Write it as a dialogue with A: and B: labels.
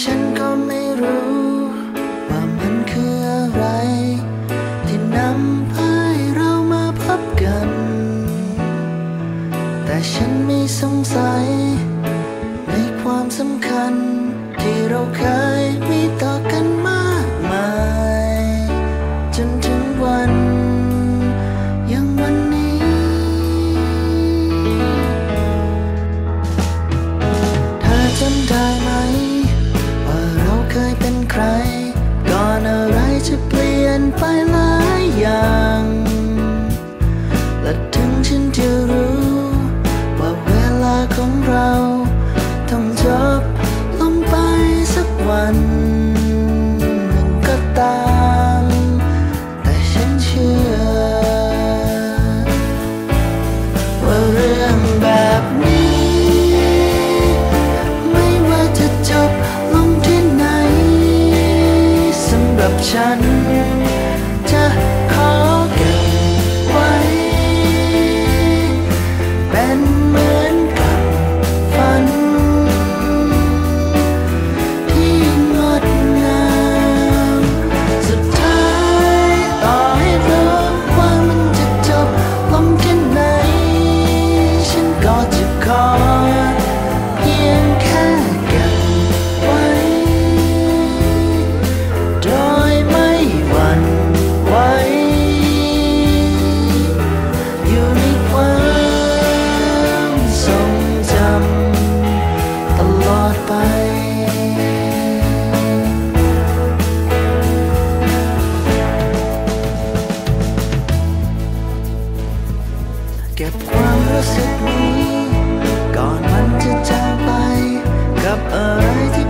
A: ฉันก็ไม่รู้ว่ามันคืออะไร ที่นำพาเรามาพบกัน แต่ฉันไม่สงสัย ในความสำคัญที่เราเคย the เก็บความรู้สึกนี้ ก่อนมันจะจากไป กับอะไรที่